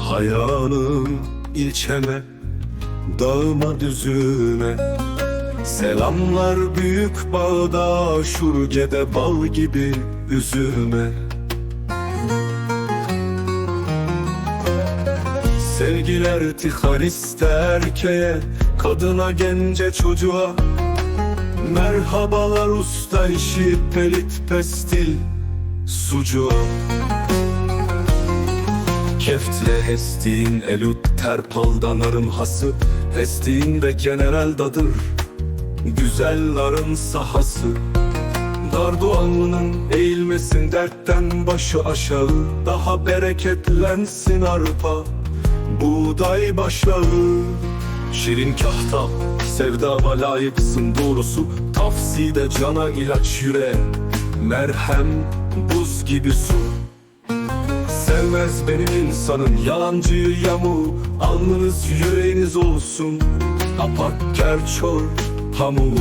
Hayranım ilçeme Dağıma düzüme Selamlar büyük bağda Şurgede bal gibi üzüme Sevgiler tihariste erkeğe Kadına gence çocuğa. Merhabalar usta işi pelit pestil sucuğa Keftle hestiğin elut terpaldan arım hası. Hestiğin ve general dadır Güzel narın sahası. Dardoğanlı'nın eğilmesin dertten başı aşağı. Daha bereketlensin arpa Buğday başlağı. Şirin kahta Sevdama layıksın doğrusu. Tavside cana ilaç yüreğe Merhem buz gibi su Sevmez benim insanın. Yalancıyı yamu Alnınız yüreğiniz olsun. Apak kerçor hamur.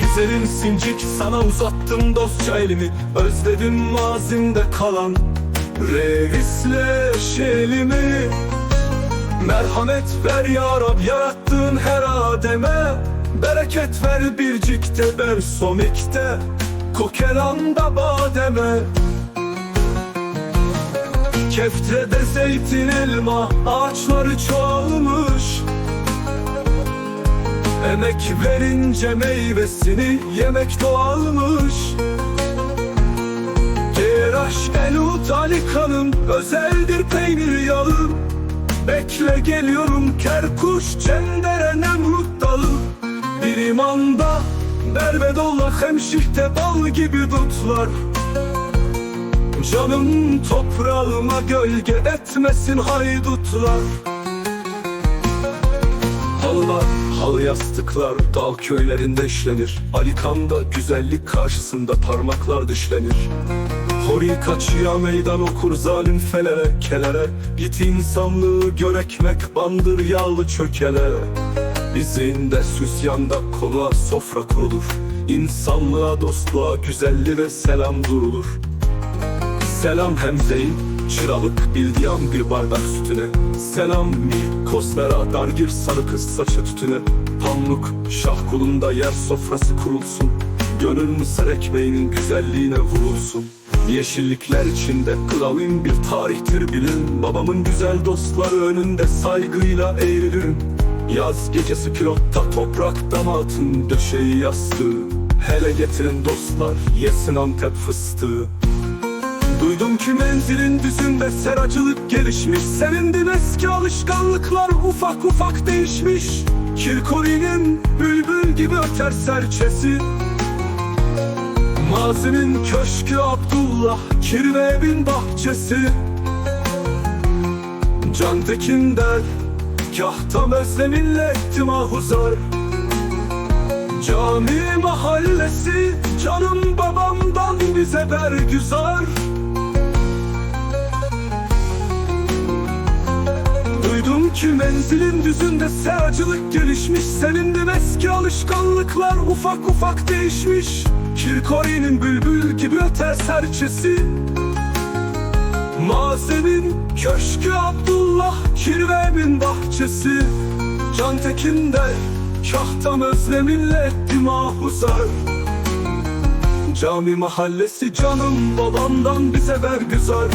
Güzelim sincik sana uzattım dostça elimi. Özledim mazimde kalan Revisle şelimi. Merhamet ver ya Rab yarattığın her ademe. Bereket ver bircikte bersomikte Kokelanda bademe Keftrede zeytin elma ağaçları çoğalmış. Emek verince meyvesini yemek doğalmış. Geraş Elut Ali Kan'ın özeldir peynir yağı. Bekle geliyorum kerkuş cendere nemrut dalı Bir imanda berbedolla hemşihte bal gibi dutlar Canım toprağıma gölge etmesin haydutlar. Halılar, halı yastıklar dağ köylerinde işlenir. Alikan'da güzellik karşısında parmaklar dişlenir. Hori kaçıya meydan okur zalim felere kelere. Git insanlığı gör ekmek bandır yağlı çökele. İzinde süsyanda konuğa sofra kurulur. İnsanlığa dostluğa güzelliğe selam durulur Selam Hemze'in çıralık bildiğim bir bardak sütüne. Selam mi? Kosmera dargir sarı kız saçı tütüne. Pamuk şah kulunda yer sofrası kurulsun. Gönül mısır ekmeğinin güzelliğine vurulsun. Yeşillikler içinde kralın bir tarihtir bilin. Babamın güzel dostları önünde saygıyla eğilirim Yaz gecesi pilotta toprak damatın döşeği yastığı. Hele getirin dostlar yesin Antep fıstığı Duydum ki menzilin düzünde seracılık gelişmiş. Sevindim eski alışkanlıklar ufak ufak değişmiş. Kirkori'nin bülbül gibi öter serçesi. Mazinin köşkü Abdullah Kirve bin bahçesi. Can Tekin der Kahtam özleminle ettim ahuzar. Cami mahallesi Canım babamdan bize bergüzar Duydum ki menzilin düzünde seracılık gelişmiş. Senindim eski alışkanlıklar ufak ufak değişmiş. Kirkori'nin bülbül gibi öter serçesi. Mazemin köşkü Abdullah Kirve'min bahçesi. Can Tekin der Kahtam özleminle ettim ahuzar Cami mahallesi canım babamdan bize bergüzar